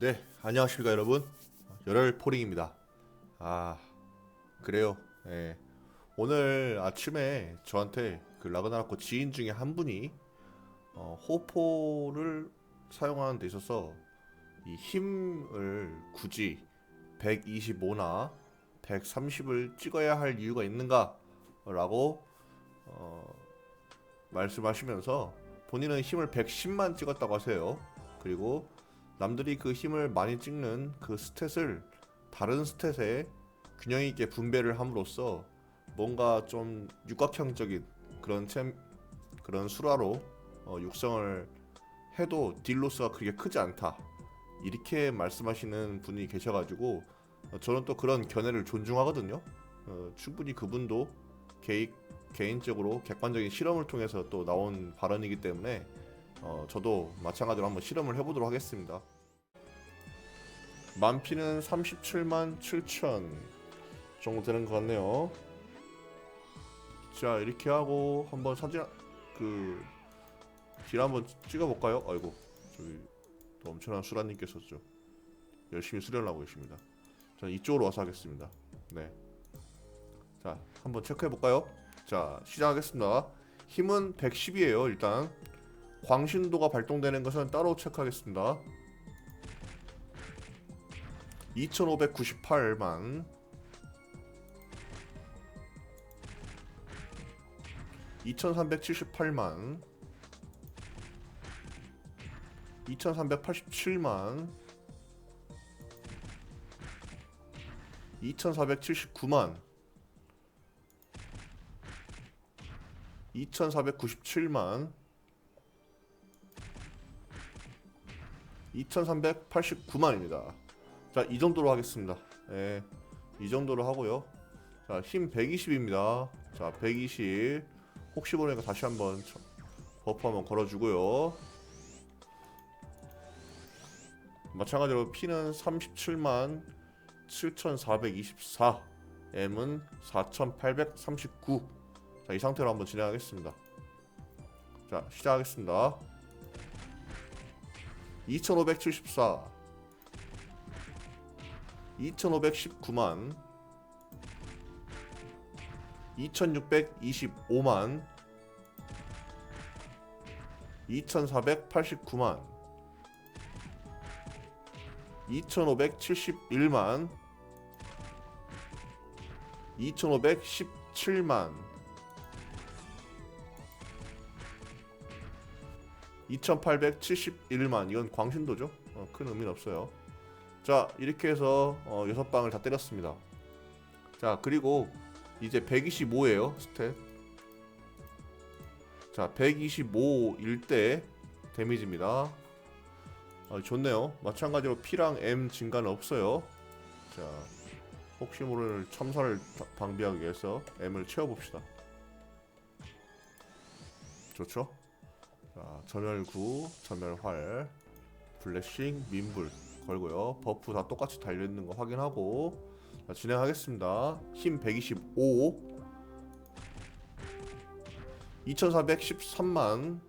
네, 안녕하십니까 여러분. 열혈 포링입니다. 아, 그래요. 예. 오늘 아침에 저한테 그 라그나라코 지인 중에 한 분이 어, 호포를 사용하는 데 있어서 이 힘을 굳이 125나 130을 찍어야 할 이유가 있는가라고 어, 말씀하시면서 본인은 힘을 110만 찍었다고 하세요. 그리고 남들이 그 힘을 많이 찍는 그 스탯을 다른 스탯에 균형 있게 분배를 함으로써 뭔가 좀 육각형적인 그런 챔 그런 수라로 어, 육성을 해도 딜로스가 그렇게 크지 않다 이렇게 말씀하시는 분이 계셔가지고 어, 저는 또 그런 견해를 존중하거든요. 어, 충분히 그분도 개인 개인적으로 객관적인 실험을 통해서 또 나온 발언이기 때문에 어, 저도 마찬가지로 한번 실험을 해보도록 하겠습니다. 만피는 37만 7천 정도 되는 것 같네요. 자 이렇게 하고 한번 사진 그 길 한번 찍어볼까요? 아이고 저기 또 엄청난 수라님께서 죠 열심히 수련을 하고 계십니다. 저는 이쪽으로 와서 하겠습니다. 네. 자 한번 체크해볼까요? 자 시작하겠습니다. 힘은 110이에요 일단. 광신도가 발동되는 것은 따로 체크하겠습니다. 2598만. 2378만. 2387만. 2479만. 2497만 2389만입니다. 자, 이 정도로 하겠습니다. 예. 이 정도로 하고요. 자, 힘 120입니다. 자, 120. 혹시 모르니까 다시 한번 쳐- 버프 한번 걸어주고요. 마찬가지로 P는 37만 7,424. M은 4,839. 자, 이 상태로 한번 진행하겠습니다. 자, 시작하겠습니다. 2574 2519만. 2625만. 2489만. 2571만. 2517만 2871만 이건 광신도죠. 어, 큰 의미는 없어요. 자 이렇게 해서 어, 6방을 다 때렸습니다. 자 그리고 이제 125예요 스탯. 자 125일 때 데미지입니다. 아, 좋네요. 마찬가지로 P랑 M 증가는 없어요. 자 혹시 모를 첨사를 다- 방비하기 위해서 M을 채워봅시다. 좋죠? 자, 전멸구, 전멸활, 블레싱, 민불 걸고요. 버프 다 똑같이 달려 있는 거 확인하고 자, 진행하겠습니다. 힘 125, 2413만,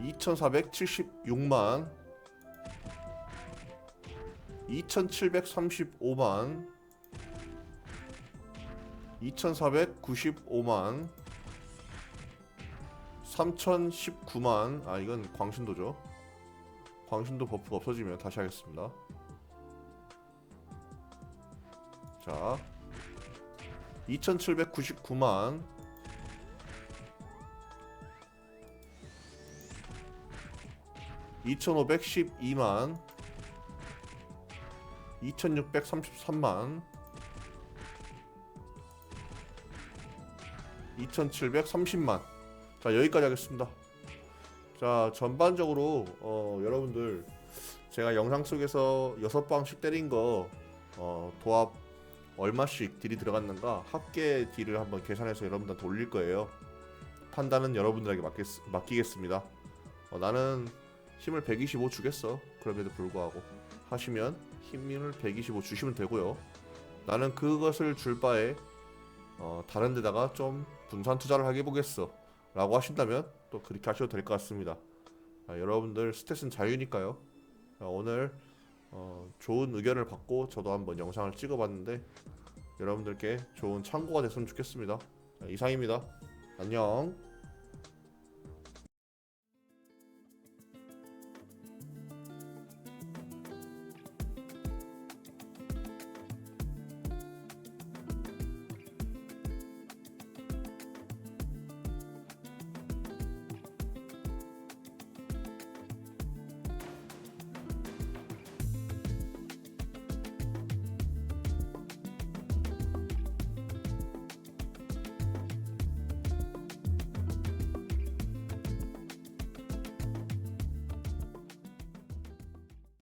2476만, 2735만, 2495만. 3019만. 아 이건 광신도죠. 광신도 버프가 없어지면 다시 하겠습니다. 자 2799만. 2512만. 2633만. 2730만 자 여기까지 하겠습니다. 자 전반적으로 어, 여러분들 제가 영상 속에서 여섯 방씩 때린 거 어, 도합 얼마씩 딜이 들어갔는가 합계 딜을 한번 계산해서 여러분들한테 올릴 거예요. 판단은 여러분들에게 맡겠, 맡기겠습니다. 어, 나는 힘을 125 주겠어. 그럼에도 불구하고 하시면 힘을 125 주시면 되고요. 나는 그것을 줄 바에 어, 다른 데다가 좀 분산 투자를 하게 보겠어. 라고 하신다면 또 그렇게 하셔도 될 것 같습니다. 아, 여러분들 스탯은 자유니까요. 어, 오늘 어, 좋은 의견을 받고 저도 한번 영상을 찍어봤는데 여러분들께 좋은 참고가 됐으면 좋겠습니다. 자, 이상입니다. 안녕.